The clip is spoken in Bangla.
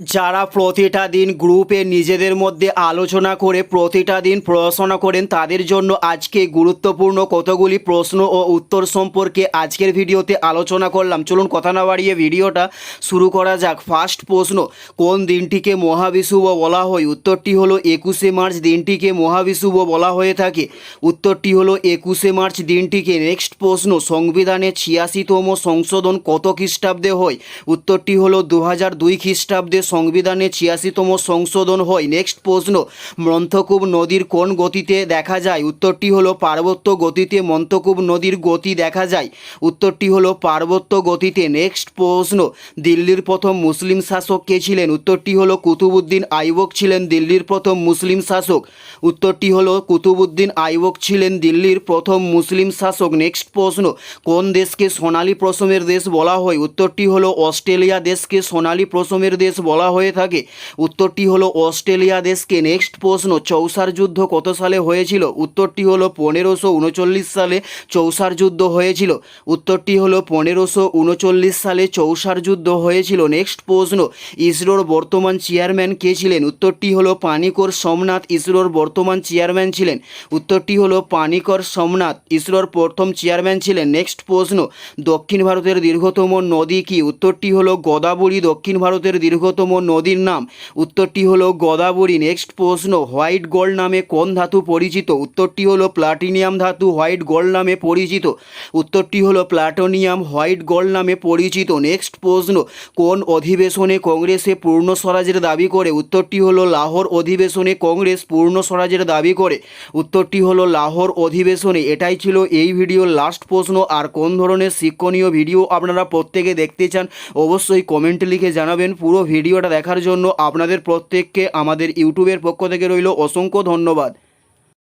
যারা প্রতিটা দিন গ্রুপে নিজেদের মধ্যে আলোচনা করে প্রতিটা দিন পড়াশোনা করেন, তাদের জন্য আজকে গুরুত্বপূর্ণ কতগুলি প্রশ্ন ও উত্তর সম্পর্কে আজকের ভিডিওতে আলোচনা করলাম। চলুন কথা না বাড়িয়ে ভিডিওটা শুরু করা যাক। ফার্স্ট প্রশ্ন, কোন দিনটিকে মহাবিষুব বলা হয়? উত্তরটি হলো একুশে মার্চ দিনটিকে মহাবিষুব বলা হয়ে থাকে। উত্তরটি হলো একুশে মার্চ দিনটিকে। নেক্সট প্রশ্ন, সংবিধানে ছিয়াশিতম সংশোধন কত খ্রিস্টাব্দে হয়? উত্তরটি হলো দু হাজার দুই খ্রিস্টাব্দে সংবিধানে ছিয়াশিতম সংশোধন হয়। নেক্সট প্রশ্ন মন্থকূপ নদীর কোন গতিতে দেখা যায়? উত্তরটি হলো পার্বত্য গতিতে মন্থকূপ নদীর গতি দেখা যায়। উত্তরটি হলো পার্বত্য গতিতে। নেক্সট প্রশ্ন, দিল্লির প্রথম মুসলিম শাসক কে ছিলেন? উত্তরটি হলো কুতুবুদ্দিন আইবক ছিলেন দিল্লির প্রথম মুসলিম শাসক। উত্তরটি হলো কুতুবুদ্দিন আইবক ছিলেন দিল্লির প্রথম মুসলিম শাসক। নেক্সট প্রশ্ন, কোন দেশকে সোনালী প্রথমের দেশ বলা হয়? উত্তরটি হলো অস্ট্রেলিয়া দেশকে সোনালী প্রথমের দেশ বলা হয়ে থাকে। উত্তরটি হলো অস্ট্রেলিয়া দেশকে নেক্সট প্রশ্ন, চৌসার যুদ্ধ কত সালে হয়েছিল? উত্তরটি হলো পনেরোশো উনচল্লিশ সালে চৌসার যুদ্ধ হয়েছিল। উত্তরটি হলো পনেরোশো উনচল্লিশ সালে চৌসার যুদ্ধ হয়েছিল। নেক্সট প্রশ্ন, ইসরোর বর্তমান চেয়ারম্যান কে ছিলেন? উত্তরটি হলো পানিকর সোমনাথ, ইসরোর বর্তমান চেয়ারম্যান ছিলেন। উত্তরটি হলো পানিকর সোমনাথ, ইসরোর প্রথম চেয়ারম্যান ছিলেন। নেক্সট প্রশ্ন, দক্ষিণ ভারতের দীর্ঘতম নদী কি? উত্তরটি হলো গোদাবরী, দক্ষিণ ভারতের দীর্ঘতম নদীর নাম। উত্তরটি হলো গোদাবরী। নেক্সট প্রশ্ন, হোয়াইট গোল্ড নামে কোন ধাতু পরিচিত? উত্তরটি হলো প্লাটিনিয়াম ধাতু, হোয়াইট গোল্ড নামে পরিচিত। উত্তরটি হলো প্লাটোনিয়াম, হোয়াইট গোল্ড নামে পরিচিত। নেক্সট প্রশ্ন, কোন অধিবেশনে কংগ্রেসে পূর্ণ স্বরাজের দাবি করে? উত্তরটি হলো লাহোর অধিবেশনে কংগ্রেস পূর্ণ স্বরাজের দাবি করে। উত্তরটি হলো লাহোর অধিবেশনে। এটাই ছিল এই ভিডিওর লাস্ট প্রশ্ন। আর কোন ধরনের শিক্ষণীয় ভিডিও আপনারা প্রত্যেকে দেখতে চান, অবশ্যই কমেন্ট লিখে জানাবেন। পুরো ভিডিওটা দেখার জন্য আপনাদের প্রত্যেককে আমাদের ইউটিউবের পক্ষ থেকে রইল অসংখ্য ধন্যবাদ।